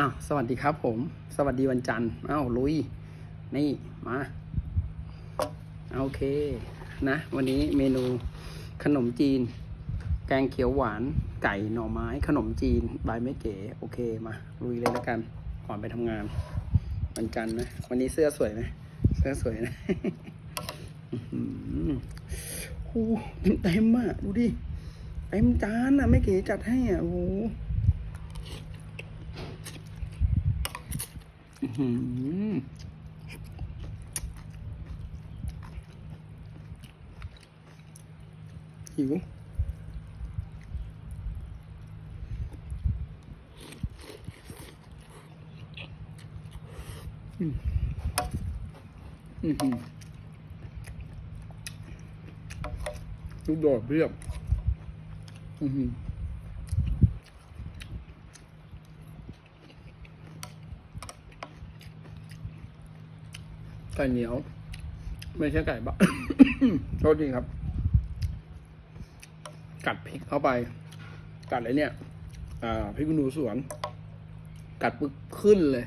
อ้าวสวัสดีครับผม สวัสดีวันจันทร์อ้าวลุย นี่มาโอเคนะ วันนี้เมนูขนมจีน แกงเขียวหวานไก่หน่อไม้ขนมจีนใบไม่เก๋ โอเคมาลุยเลยแล้วกันก่อนไปทำงาน วันจันทร์นะ วันนี้เสื้อสวยไหมเสื้อสวยนะอื้อหือโอ้โหเต็มอะดูดิเต็มจานอะไม่เก๋จัดให้อะโอ้ หิวอืมอือหือลูกดอกเรียบอือ ไก่เหนียว ไม่ใช่ไก่บะโทษทีครับ กัดพริกเข้าไป กัดอะไรเนี่ย อ่าพริกหนูสวน กัดปึ๊กขึ้นเลย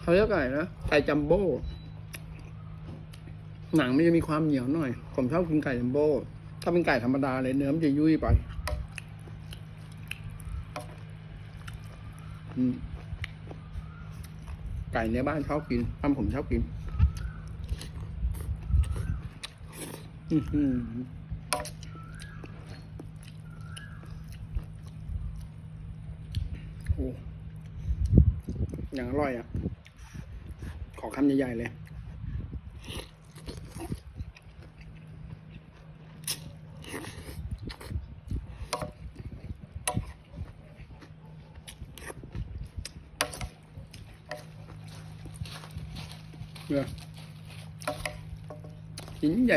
เขาเรียกไก่นะไก่จัมโบ้หนังมันจะมีความเหนียวหน่อย ผมชอบกินไก่จัมโบ้ถ้าเป็นไก่ธรรมดาเลยเนื้อมันจะยุ่ยไป อืม ไก่ในบ้านชอบกินทำผมชอบกินอือโอ้อย่างอร่อยอะ ขอคำใหญ่ๆเลย เนี่ยชิ้นใ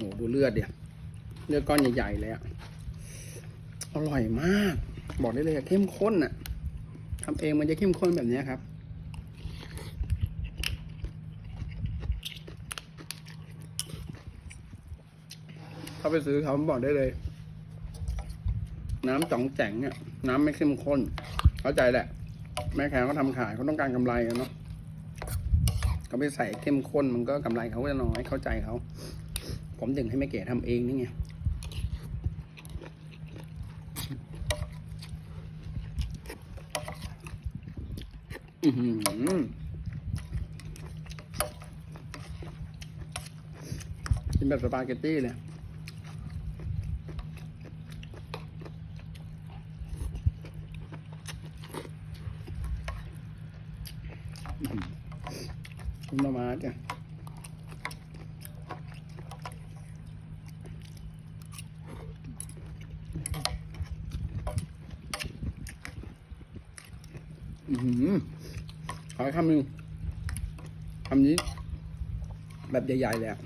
หญ่ๆอือหืออืมโอ้ดูเลือดเดียวเลือดก้อนใหญ่ๆเลยอะอร่อยมาก บอกได้เลยอะเข้มข้นอะทำเองมันจะเข้มข้นแบบนี้ครับถ้าไปซื้อเขาบอกได้เลย น้ำจ่องแจ๋งเนี่ยน้ำไม่เข้มข้น เข้าใจแหละ แม่ค้าเขาทำขายเขาต้องการกำไรอะเนาะเขาไปใส่เข้มข้นมันก็กำไรเขาจะน้อยเข้าใจเขา ผมถึงให้แม่เก๋ทำเองนี่ไงกินแบบสปาเกตตี้เลยคุณมามาจ้ะ อือหือขอคำหนึ่งคำนี้ แบบใหญ่ๆเลยอะ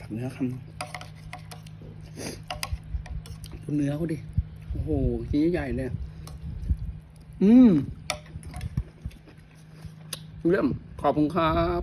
กับเนื้อคำดูเนื้อเขาดิ โอ้โหชิ้นใหญ่เลย อืมเยี่มขอบคุณครับ